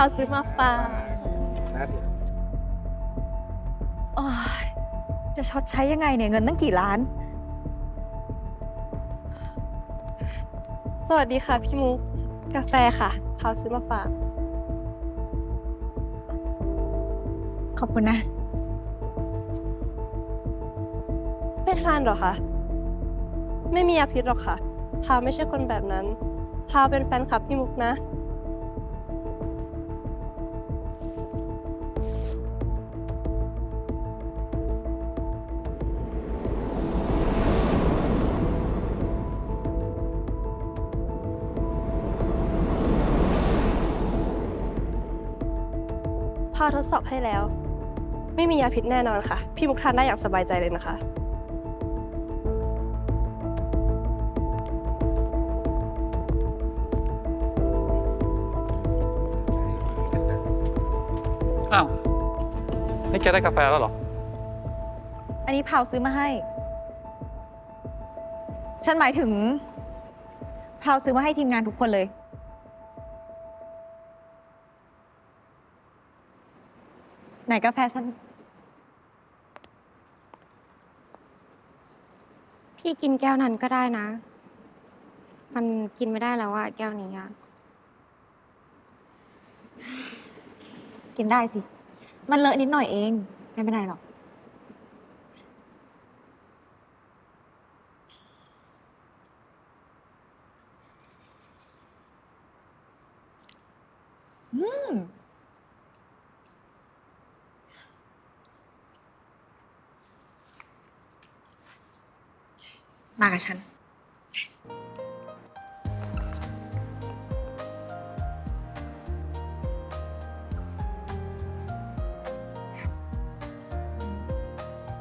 เขาซื้อมาฝากน่าถือโอ้ยจะชดใช้ยังไงเนี่ยเงินตั้งกี่ล้าน สวัสดีค่ะพี่มุก กาแฟค่ะ เขาซื้อมาฝาก ขอบคุณนะ ไม่ทานหรอคะ ไม่มียาพิษหรอกค่ะพาวไม่ใช่คนแบบนั้นพาวเป็นแฟนคลับพี่มุกนะ ทดสอบให้แล้ว ไม่มียาพิษแน่นอนค่ะ พี่มุกทานได้อย่างสบายใจเลยนะคะ อ้าว นี่แกได้กาแฟแล้วเหรอ อันนี้พาวซื้อมาให้ ฉันหมายถึงพาวซื้อมาให้ทีมงานทุกคนเลย ไหนกาแฟฉัน พี่กินแก้วนั้นก็ได้นะ มันกินไม่ได้แล้วอะแก้วนี้อะกินได้สิ มันเลอะนิดหน่อยเอง ไม่เป็นไรหรอก อืม มากับฉัน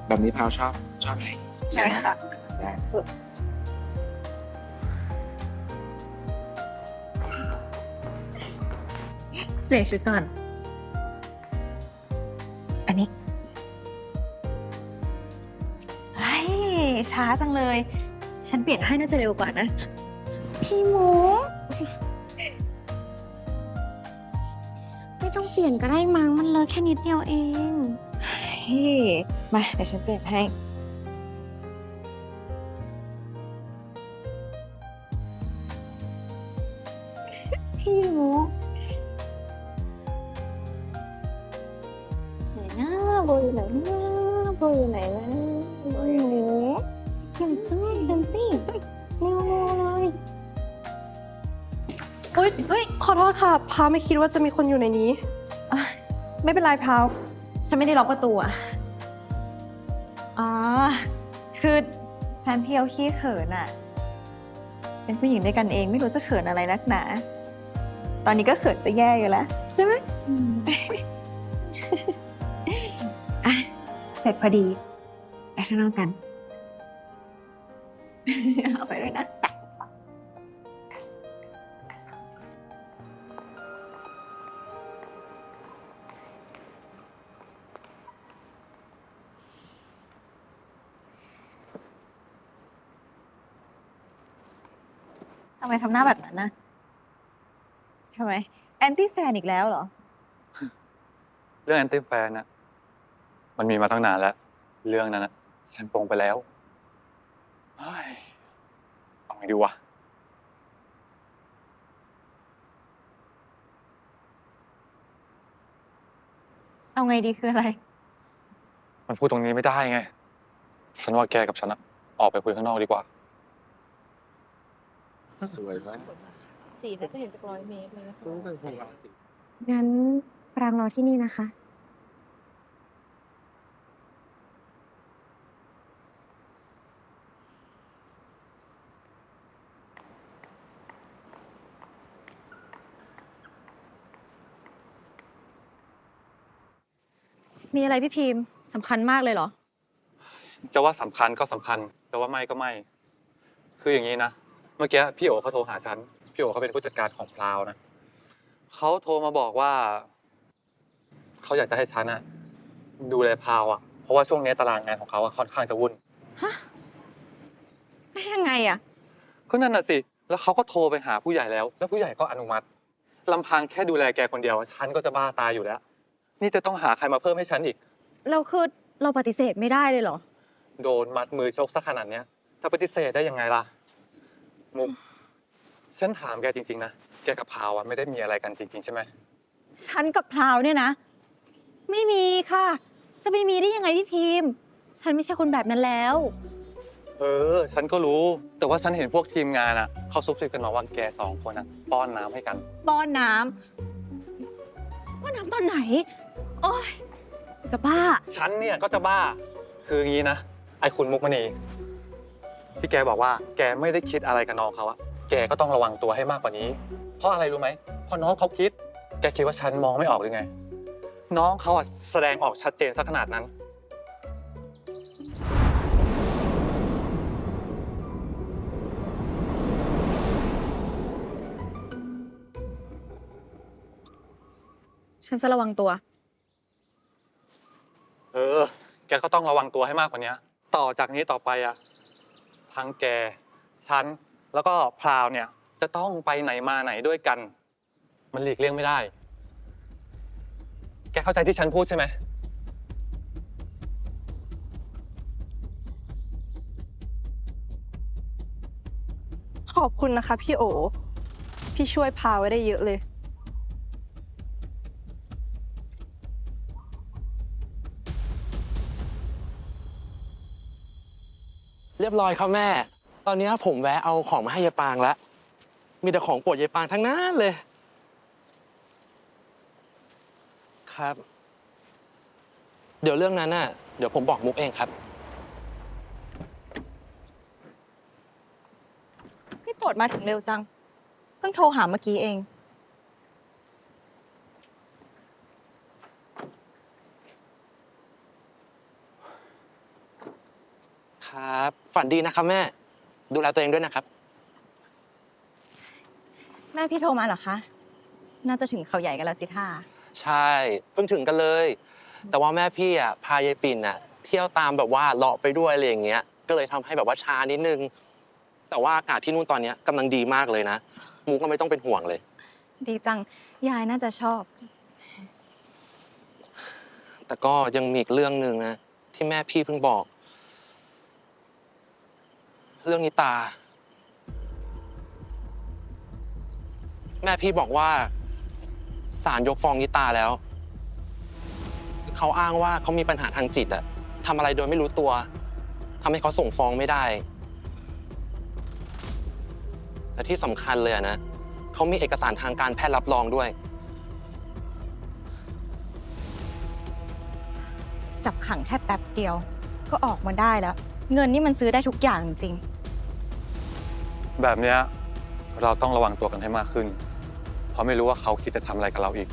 แบบนี้พาวชอบชอบไหมใช่ค่ะ ได้สุด เปลี่ยนชุดก่อน อันนี้เฮ้ยช้าจังเลย ฉันเปลี่ยนให้น่าจะเร็วกว่านะ พี่หมู ไม่ต้องเปลี่ยนก็ได้มั้งมันเลอะแค่นิดเดียวเอง เฮ้ยมาเดี๋ยวฉันเปลี่ยนให้ ยเฮ้ยขอโทษค่ะ พาวไม่คิดว่าจะมีคนอยู่ในนี้ไม่เป็นไรพาวฉันไม่ได้ล็อกประตูอะอ๋อ คือแฟนพี่เขาขี้เขินอะเป็นผู้หญิงด้วยกันเองไม่รู้จะเขินอะไรนักหนา ตอนนี้ก็เขินจะแย่อยู่แล้ว ใช่ไหมอะเสร็จพอดีไปข้างนอกกัน เอาไปด้วยนะำไมทำหน้าแบบนั้นนะทำไมแอนตี้แฟนอีกแล้วเหรอ เรื่องแอนตี้แฟนน่ะ มันมีมาตั้งนานแล้ว เรื่องนั้นน่ะฉันปรงไปแล้วเฮ้ยเอาไงดีวะ เอาไงดีคืออะไร มันพูดตรงนี้ไม่ได้ไง ฉันว่าแกกับฉันอะออกไปคุยข้างนอกดีกว่า สวยมากสีน่าจะเห็นจากร้อยเมตรเลยนะคะต้องเป็นคนรักสิงั้นปรางรอที่นี่นะคะ มีอะไรพี่พิมพ์สำคัญมากเลยเหรอ จะว่าสำคัญก็สำคัญ จะว่าไม่ก็ไม่ คืออย่างนี้นะ เมื่อกี้พี่โอเขาโทรหาฉัน พี่โอเขาเป็นผู้จัดการของพลาวนะเขาโทรมาบอกว่า เขาอยากจะให้ฉันอะดูแลพลาวอะเพราะว่าช่วงนี้ตารางงานของเขาอะค่อนข้างจะวุ่นได้ยังไงอะก็นั่นน่ะสิ แล้วเขาก็โทรไปหาผู้ใหญ่แล้ว แล้วผู้ใหญ่ก็อนุมัติลำพังแค่ดูแลแกคนเดียวฉันก็จะบ้าตายอยู่แล้ว นี่จะต้องหาใครมาเพิ่มให้ฉันอีก เราคือเราปฏิเสธไม่ได้เลยเหรอ โดนมัดมือชกซะขนาดเนี้ยจะปฏิเสธได้ยังไงล่ะ มุก ฉันถามแกจริง ๆ นะ แกกับพาวอะไม่ได้มีอะไรกันจริง ๆ ใช่ไหม ฉันกับพราวเนี่ยนะ ไม่มีค่ะ จะไม่มีได้ยังไงพี่พิมพ์ ฉันไม่ใช่คนแบบนั้นแล้ว เออ ฉันก็รู้ แต่ว่าฉันเห็นพวกทีมงานอะเขาซุบซิบกันมาว่าแกสองคนอะป้อนน้ำให้กัน ป้อนน้ำป้อนน้ำตอนไหน โอ้ยจะบ้า ฉันเนี่ยก็จะบ้า คืออย่างนี้นะ ไอ้คุณมุกมณี ที่แกบอกว่าแกไม่ได้คิดอะไรกับน้องเขาอะแกก็ต้องระวังตัวให้มากกว่านี้ เพราะอะไรรู้ไหมเพราะน้องเขาคิด แกคิดว่าฉันมองไม่ออกหรือไง น้องเขาอะแสดงออกชัดเจนสักขนาดนั้น ฉันจะระวังตัว เออ แกก็ต้องระวังตัวให้มากกว่านี้ ต่อจากนี้ต่อไปอะ ทั้งแกฉันแล้วก็พราวเนี่ยจะต้องไปไหนมาไหนด้วยกัน มันหลีกเลี่ยงไม่ได้ แกเข้าใจที่ฉันพูดใช่ไหมขอบคุณนะคะพี่โอ พี่ช่วยพาไว้ได้เยอะเลย รียบร้อยครับแม่ ตอนนี้ผมแวะเอาของมาให้ยายปางแล้ว มีแต่ของโปรดยายปางทั้งนั้นเลย ครับ เดี๋ยวเรื่องนั้นน่ะ เดี๋ยวผมบอกมุกเองครับ พี่โปรดมาถึงเร็วจัง เพิ่งโทรหาเมื่อกี้เอง ครับ ฝันดีนะครับแม่ ดูแลตัวเองด้วยนะครับ แม่พี่โทรมาเหรอคะ น่าจะถึงเขาใหญ่กันแล้วสิท่า ใช่เพิ่งถึงกันเลย แต่ว่าแม่พี่อะพายายปิ่นอะ เที่ยวตามแบบว่าเลาะไปด้วยอะไรอย่างเงี้ย ก็เลยทำให้แบบว่าช้านิดนึง แต่ว่าอากาศที่นู่นตอนเนี้ยกำลังดีมากเลยนะมุกก็ไม่ต้องเป็นห่วงเลย ดีจัง ยายน่าจะชอบ แต่ก็ยังมีอีกเรื่องหนึ่งนะที่แม่พี่เพิ่งบอก เรื่องนิตา แม่พี่บอกว่าศาลยกฟ้องนิตาแล้ว เขาอ้างว่าเขามีปัญหาทางจิตอะทำอะไรโดยไม่รู้ตัวทำให้เขาส่งฟ้องไม่ได้ แต่ที่สำคัญเลยอะนะเขามีเอกสารทางการแพทย์รับรองด้วย จับขังแค่แป๊บเดียวก็ออกมาได้แล้ว เงินนี่มันซื้อได้ทุกอย่างจริง แบบเนี้ยเราต้องระวังตัวกันให้มากขึ้น เพราะไม่รู้ว่าเขาคิดจะทำอะไรกับเราอีก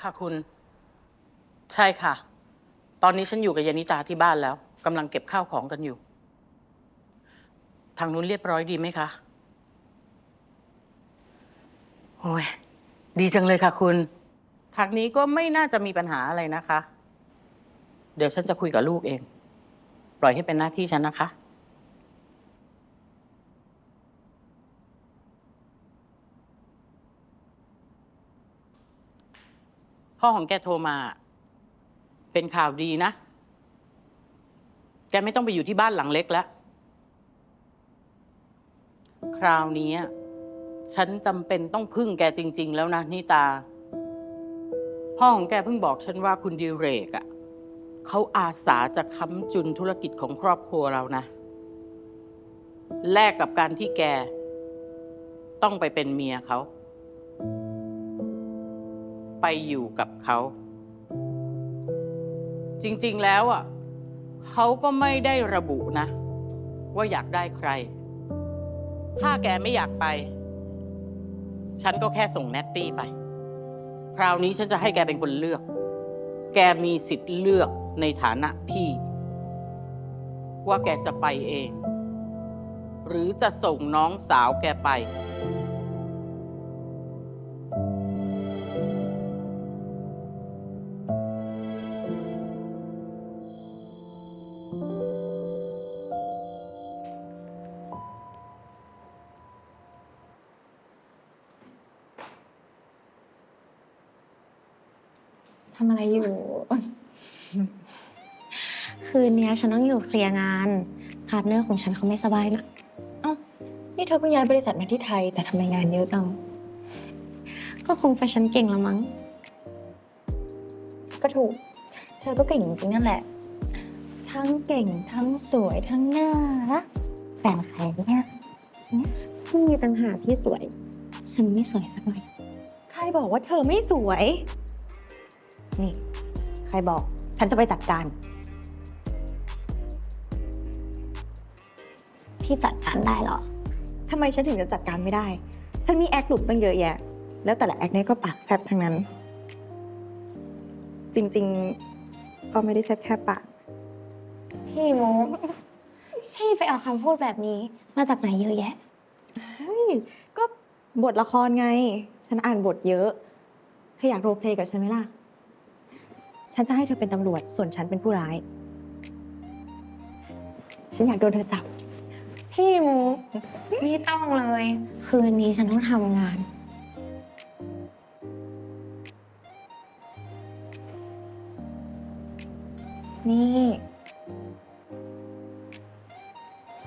ค่ะคุณ ใช่ค่ะ ตอนนี้ฉันอยู่กับยานิตาที่บ้านแล้วกำลังเก็บข้าวของกันอยู่ ทางนู้นเรียบร้อยดีไหมคะ โอ้ย ดีจังเลยค่ะคุณ ทางนี้ก็ไม่น่าจะมีปัญหาอะไรนะคะ เดี๋ยวฉันจะคุยกับลูกเอง ปล่อยให้เป็นหน้าที่ฉันนะคะ พ่อของแกโทรมา เป็นข่าวดีนะ แกไม่ต้องไปอยู่ที่บ้านหลังเล็กแล้ว คราวนี้ ฉันจำเป็นต้องพึ่งแกจริง ๆ แล้วนะนิตา พ่อของแกเพิ่งบอกฉันว่าคุณดิเรกอะเขาอาสาจะค้ำจุนธุรกิจของครอบครัวเรานะ แลกกับการที่แก ต้องไปเป็นเมียเขา ไปอยู่กับเขา จริง ๆ แล้วอะเขาก็ไม่ได้ระบุนะ ว่าอยากได้ใคร ถ้าแกไม่อยากไป ฉันก็แค่ส่งแนตตี้ไป คราวนี้ฉันจะให้แกเป็นคนเลือก แกมีสิทธิ์เลือกในฐานะพี่ ว่าแกจะไปเอง หรือจะส่งน้องสาวแกไปทำอะไรอยู่ คืนเนี้ยฉันต้องอยู่เคลียร์งาน พาร์ทเนอร์ของฉันเขาไม่สบายนะเอ้านี่เธอเพิ่งย้ายบริษัทมาที่ไทย แต่ทำไมงานเยอะจัง ก็คงแฟชั่นเก่งละมั้ง ก็ถูก เธอก็เก่งจริงๆนั่นแหละ ทั้งเก่งทั้งสวยทั้งน่ารักแฟนใครเนี่ยพี่มีปัญหาที่สวย ฉันไม่สวยสักหน่อย ใครบอกว่าเธอไม่สวย นี่ ใครบอก ฉันจะไปจัดการ พี่จัดการได้เหรอ ทำไมฉันถึงจะจัดการไม่ได้ ฉันมีแอคหลุมตั้งเยอะแยะ แล้วแต่ละแอคเนี่ยก็ปากแซบทั้งนั้น จริงๆ ก็ไม่ได้แซบแค่ปาก พี่มุกพี่ไปเอาคำพูดแบบนี้ มาจากไหนเยอะแยะ เฮ้ย ก็บทละครไง ฉันอ่านบทเยอะ เธออยากโรลเพลย์กับฉันไหมล่ะ ฉันจะให้เธอเป็นตำรวจ ส่วนฉันเป็นผู้ร้าย ฉันอยากโดนเธอจับ พี่มุกไม่ต้องเลย คืนนี้ฉันต้องทำงาน นี่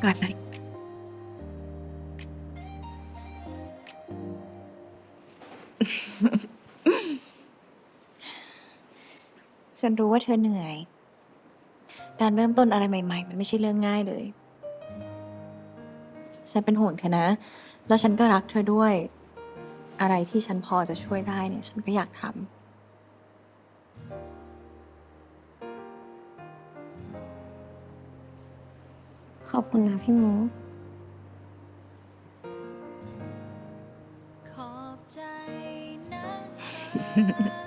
กอดหน่อย ฉันรู้ว่าเธอเหนื่อย การเริ่มต้นอะไรใหม่ ๆ มันไม่ใช่เรื่องง่ายเลย ฉันเป็นห่วงเธอนะ แล้วฉันก็รักเธอด้วย อะไรที่ฉันพอจะช่วยได้เนี่ย ฉันก็อยากทำ ขอบคุณนะพี่มุกขอบใจนะเธอ